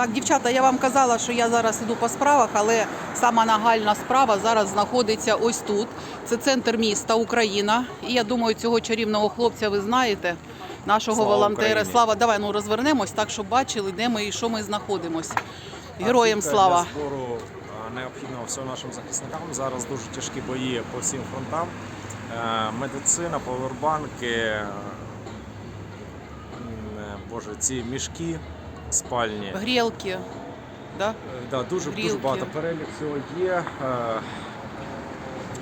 Так, дівчата, я вам казала, що я зараз іду по справах, але сама нагальна справа зараз знаходиться ось тут. Це центр міста Україна. І я думаю, цього чарівного хлопця ви знаєте, нашого Слава волонтера. Україні! Слава, давай ну розвернемось так, щоб бачили, де ми і що ми знаходимось. Героям Автівка слава! Для збору а, необхідного всього нашим захисникам. Зараз дуже тяжкі бої по всім фронтам. Е, Медицина, повербанки, е, боже, ці мішки спальні. Грілки. Да? Е, Да, дуже, дуже багато перелік всього є. Е,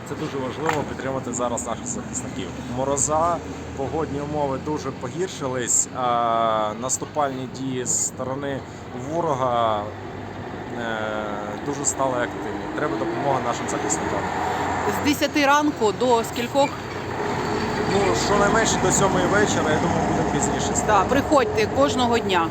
Це дуже важливо підтримати зараз наших захисників. Мороза, погодні умови дуже погіршились, а наступальні дії з сторони ворога е, дуже стали активні. Треба допомога нашим захисникам. З 10 ранку до скількох Ну, щонайменше до сьомої вечора, я думаю, буде пізніше. да, приходьте кожного дня.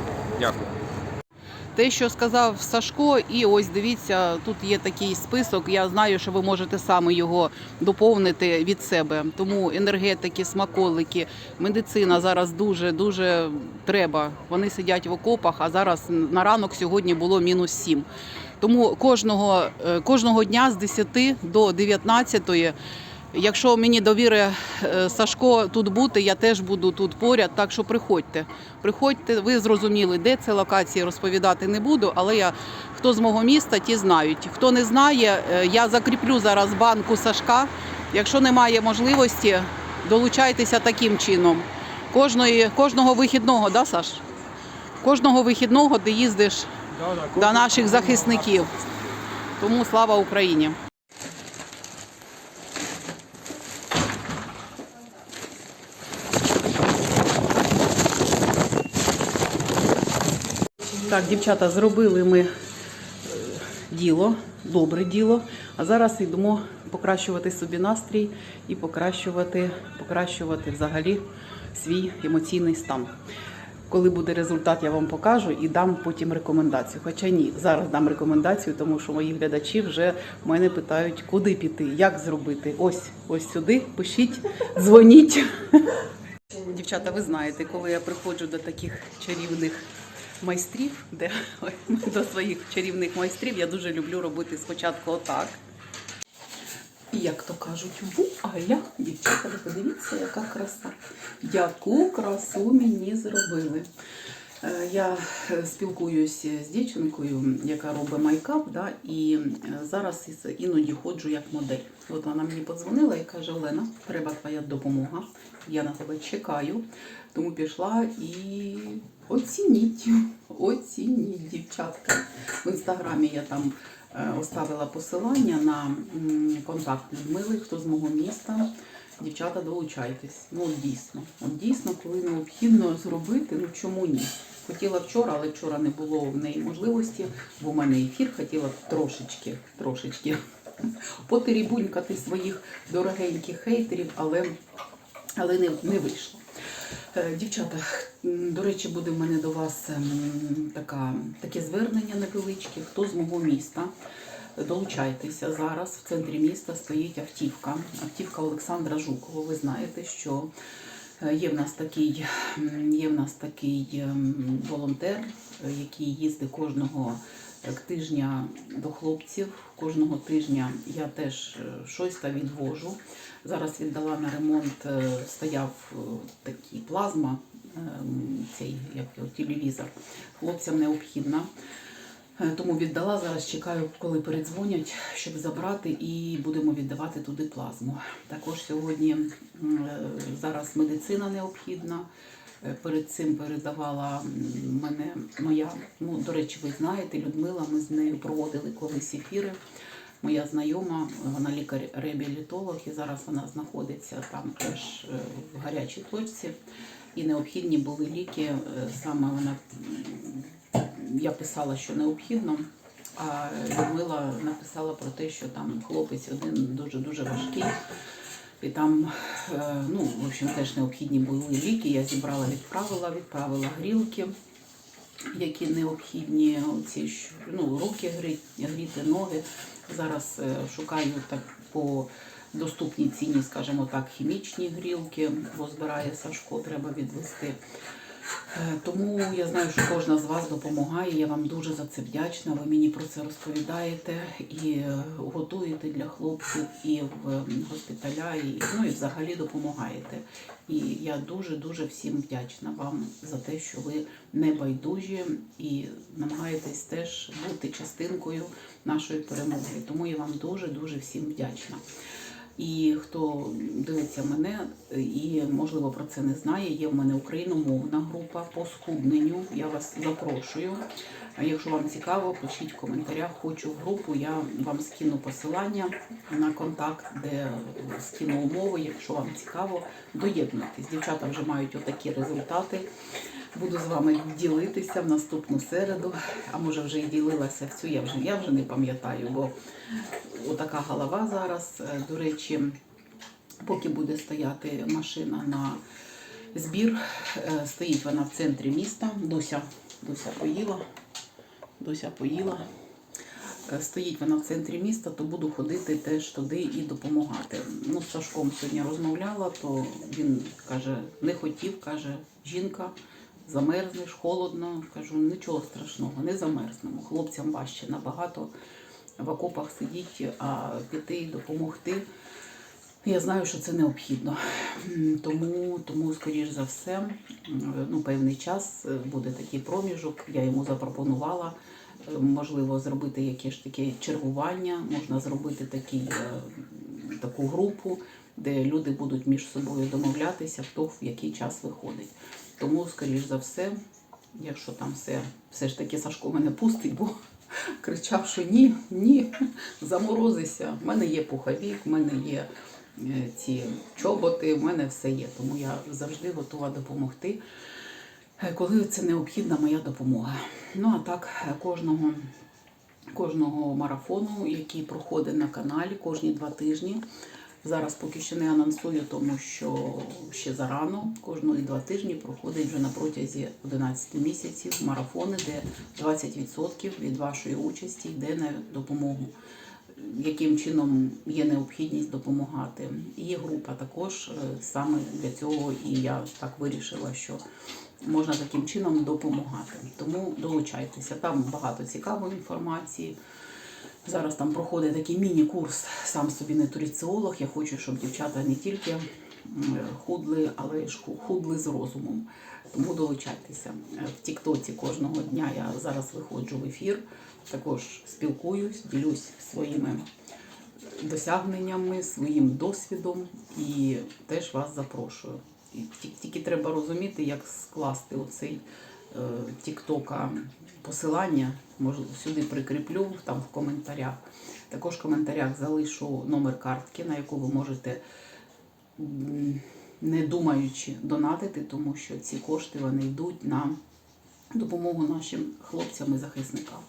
Те, що сказав Сашко, і ось дивіться, тут є такий список. Я знаю, що ви можете саме його доповнити від себе. Тому енергетики, смаколики, медицина зараз дуже дуже треба. Вони сидять в окопах, а зараз на ранок сьогодні було мінус 7. Тому кожного, е, кожного дня з 10 до 19 Якщо мені довіри е, Сашко тут бути, я теж буду тут поряд. Так що приходьте. Приходьте, ви зрозуміли, де це локації розповідати не буду, але я хто з мого міста, ті знають. Хто не знає, е, я закріплю зараз банку Сашка. Якщо немає можливості, долучайтеся таким чином. Кожної, кожного вихідного, да, Саш? Кожного вихідного ти їздиш до наших захисників. Тому слава Україні! Так, дівчата, зробили ми е, діло, добре діло. А зараз йдемо покращувати собі настрій і покращувати, покращувати взагалі свій емоційний стан. Коли буде результат, я вам покажу і дам потім рекомендацію. Хоча ні, зараз дам рекомендацію, тому що мої глядачі вже мене питають, куди піти, як зробити. Ось, ось сюди, пишіть, дзвоніть. Дівчата, ви знаєте, коли я приходжу до таких чарівних майстрів, де до своїх чарівних майстрів, я дуже люблю робити спочатку отак. І як то кажуть, вуаля, дівчата, ви подивіться, яка краса. Яку красу мені зробили. Е, Я спілкуюся з дівчинкою, яка робить майкап, да, і е, зараз іноді ходжу як модель. От вона мені подзвонила і каже: Олена, треба твоя допомога. Я на тебе чекаю. Тому пішла і оцініть, оцініть, дівчатка. В інстаграмі я там е, оставила посилання на контакт Людмили, хто з мого міста. Дівчата, долучайтесь. Ну, дійсно. От дійсно, коли необхідно зробити, ну чому ні? Хотіла вчора, але вчора не було в неї можливості, бо в мене ефір хотіла трошечки, трошечки потерібунькати своїх дорогеньких хейтерів, але, але не, не вийшло. Е, Дівчата, до речі, буде в мене до вас ем, така, таке звернення невеличке. Хто з мого міста? Долучайтеся зараз. В центрі міста стоїть автівка. Автівка Олександра Жукова. Ви знаєте, що е, є в нас такий, є в нас такий ем, волонтер, е, який їздить кожного тижня до хлопців. Кожного тижня я теж е, щось та відвожу. Зараз віддала на ремонт, е, стояв е, такий плазма, ем, цей як його, телевізор. Хлопцям необхідна. Тому віддала. Зараз чекаю, коли передзвонять, щоб забрати, і будемо віддавати туди плазму. Також сьогодні зараз медицина необхідна. Е, Перед цим передавала мене моя, ну до речі, ви знаєте, Людмила. Ми з нею проводили колись ефіри. Моя знайома, вона лікар-реабілітолог, і зараз вона знаходиться там теж е, в гарячій точці. І необхідні були ліки. е, Саме вона я писала, що необхідно. А Людмила написала про те, що там хлопець один дуже дуже важкий. І там, е, ну, в общем, теж необхідні були ліки. Я зібрала, відправила, відправила грілки, які необхідні, ці, ну, руки гріти, гріти, ноги. Зараз е, шукаю так по доступній ціні, скажімо так, хімічні грілки, бо збирає Сашко, треба відвести. Е, Тому я знаю, що кожна з вас допомагає. Я вам дуже за це вдячна. Ви мені про це розповідаєте і е, готуєте для хлопців, і в госпіталя, і ну і взагалі допомагаєте. І я дуже дуже всім вдячна вам за те, що ви не байдужі і намагаєтесь теж бути частинкою нашої перемоги. Тому я вам дуже дуже всім вдячна. І хто дивиться мене і можливо про це не знає, є в мене україномовна група по схудненню. Я вас запрошую. Якщо вам цікаво, пишіть в коментарях. Хочу в групу. Я вам скину посилання на контакт, де скину умови. Якщо вам цікаво, доєднуйтесь. Дівчата вже мають отакі результати. Буду з вами ділитися в наступну середу. А може вже і ділилася в цю. Я вже я вже не пам'ятаю, бо отака голова зараз. Е, До речі, поки буде стояти машина на збір, е, стоїть вона в центрі міста. Дося, Дося поїла. Дося поїла. Е, Стоїть вона в центрі міста, то буду ходити теж туди і допомагати. Ну, з Сашком сьогодні розмовляла, то він каже, не хотів, каже, жінка, замерзнеш, холодно. Кажу, нічого страшного, не замерзнемо. Хлопцям важче набагато в окопах сидіти, а піти і допомогти. Я знаю, що це необхідно. Тому, тому скоріш за все, ну, певний час буде такий проміжок. Я йому запропонувала, можливо, зробити якесь таке чергування, можна зробити такий, е, таку групу, де люди будуть між собою домовлятися, хто в який час виходить. Тому, скоріш за все, якщо там все, все ж таки Сашко мене пустить, бо кричав, що ні, ні, заморозися. В мене є пуховік, в мене є е, ці чоботи, в мене все є. Тому я завжди готова допомогти, е, коли це необхідна моя допомога. Ну а так, е, кожного, кожного марафону, який проходить на каналі кожні два тижні. Зараз поки що не анонсую, тому що ще зарано. Кожної два тижні проходить вже на протязі 11 місяців марафони, де 20% від вашої участі йде на допомогу. Яким чином є необхідність допомагати. І група також е, саме для цього, і я так вирішила, що можна таким чином допомагати. Тому долучайтеся. Там багато цікавої інформації. Зараз там проходить такий міні-курс сам собі нутриціолог. Я хочу, щоб дівчата не тільки худли, але ху- худли з розумом. Тому долучайтеся. В Тіктоці кожного дня я зараз виходжу в ефір, також спілкуюсь, ділюсь своїми досягненнями, своїм досвідом і теж вас запрошую. Тільки треба розуміти, як скласти оцей тіктока посилання. Можливо, сюди прикріплю там в коментарях. Також в коментарях залишу номер картки, на яку ви можете, не думаючи, донатити, тому що ці кошти вони йдуть на допомогу нашим хлопцям і захисникам.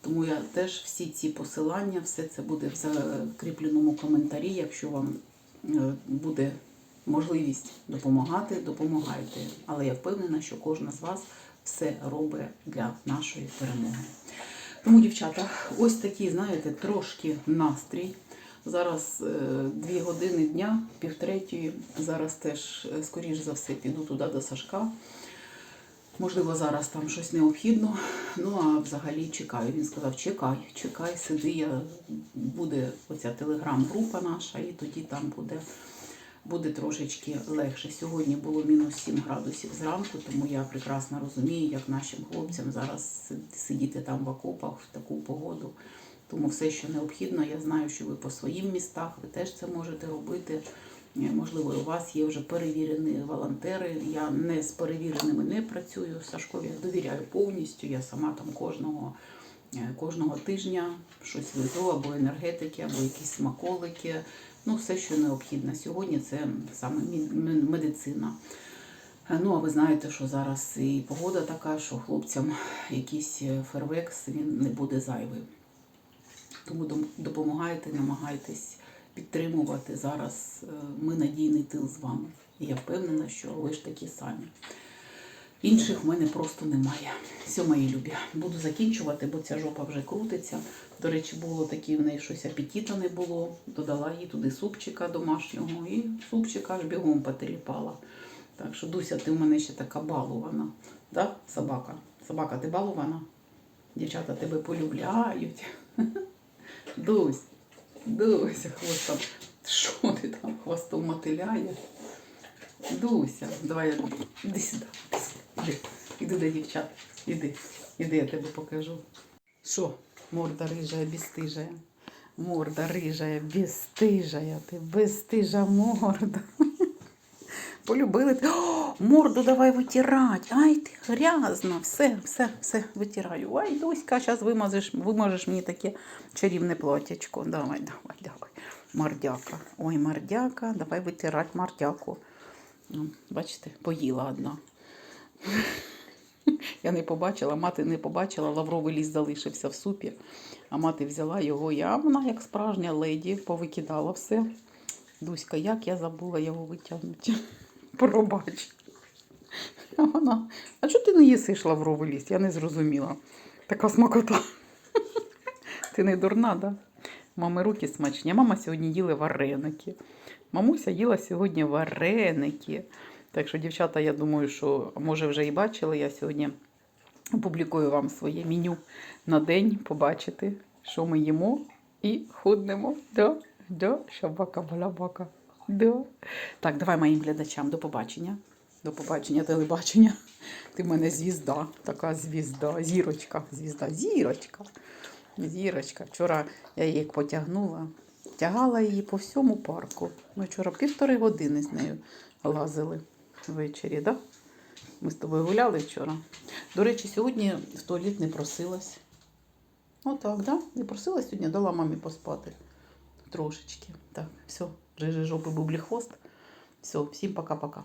Тому я теж всі ці посилання, все це буде в закріпленому коментарі. Якщо вам е, буде можливість допомагати, допомагайте. Але я впевнена, що кожна з вас все робить для нашої перемоги. Тому, дівчата, ось такий, знаєте, трошки настрій. Зараз е, дві години дня, півтретьої. Зараз теж, е, скоріш за все, піду туди до Сашка. Можливо, зараз там щось необхідно. Ну а взагалі чекаю. Він сказав: чекай, чекай, сиди. Я буде оця телеграм-група наша, і тоді там буде, буде трошечки легше. Сьогодні було мінус 7 градусів зранку, тому я прекрасно розумію, як нашим хлопцям зараз сидіти там в окопах в таку погоду. Тому все, що необхідно, я знаю, що ви по своїм містах, ви теж це можете робити. Е, Можливо, у вас є вже перевірені волонтери. Я не з перевіреними не працюю. Сашкові я довіряю повністю. Я сама там кожного, кожного тижня щось везу, або енергетики, або якісь смаколики. Ну, все, що необхідно. Сьогодні це саме медицина. Е, Ну, а ви знаєте, що зараз і погода така, що хлопцям якийсь е, фервекс він не буде зайвий. Тому допомагайте, намагайтесь підтримувати зараз. е, Ми надійний тил з вами. І я впевнена, що ви ж такі самі. Інших в мене просто немає. Все, мої любі. Буду закінчувати, бо ця жопа вже крутиться. До речі, було таке в неї щось апетита не було. Додала їй туди супчика домашнього і супчика аж бігом потріпала. Так що, Дуся, ти у мене ще така балована. Да? Собака. Собака, ти балована? Дівчата тебе полюбляють. Дусь, Дуся, хвостом. Що ти там хвостом мотиляєш? Дуся, давай іди сюди. Іди, іди. До дівчат. Іди. Іди, я тебе покажу. Що? Морда рижая, бесстыжая. Морда рижая, бесстыжая. Ти бесстижа морда. Полюбили. О, морду давай витирать. Ай, ти грязна. Все, все, все, витираю. Ай, Дуська, зараз вимажеш, вимажеш мені таке чарівне платячко. Давай, давай, давай. Мордяка. Ой, мордяка, давай витирать мордяку. Ну, Бачите, поїла одна. Я не побачила, мати не побачила, лавровий ліс залишився в супі. А мати взяла його, а вона, як справжня леді, повикидала все. Дуська, як я забула його витягнути. Пробач. А вона, а чого ти не їсиш лавровий ліс? Я не зрозуміла. Така смакота. Ти не дурна, да? Мами руки смачні. Мама сьогодні їли вареники. Мамуся їла сьогодні вареники. Так що, дівчата, я думаю, що може вже і бачили. Я сьогодні опублікую вам своє меню на день, побачити, що ми їмо і худнемо. Да, да, шабака балабака. Да. Так, давай моїм глядачам до побачення. До побачення, телебачення. Ти в мене звізда, така звізда, зірочка, звізда, зірочка. Зірочка. Вчора я її потягнула, тягала її по всьому парку. Ми вчора півтори години з нею лазили ввечері, да? Ми з тобою гуляли вчора. До речі, сьогодні в туалет не просилась. Отак, да? Не просилась сьогодні, дала мамі поспати. Трошечки. Так, все, рижий жопи бублі хвост. Все, всім пока-пока.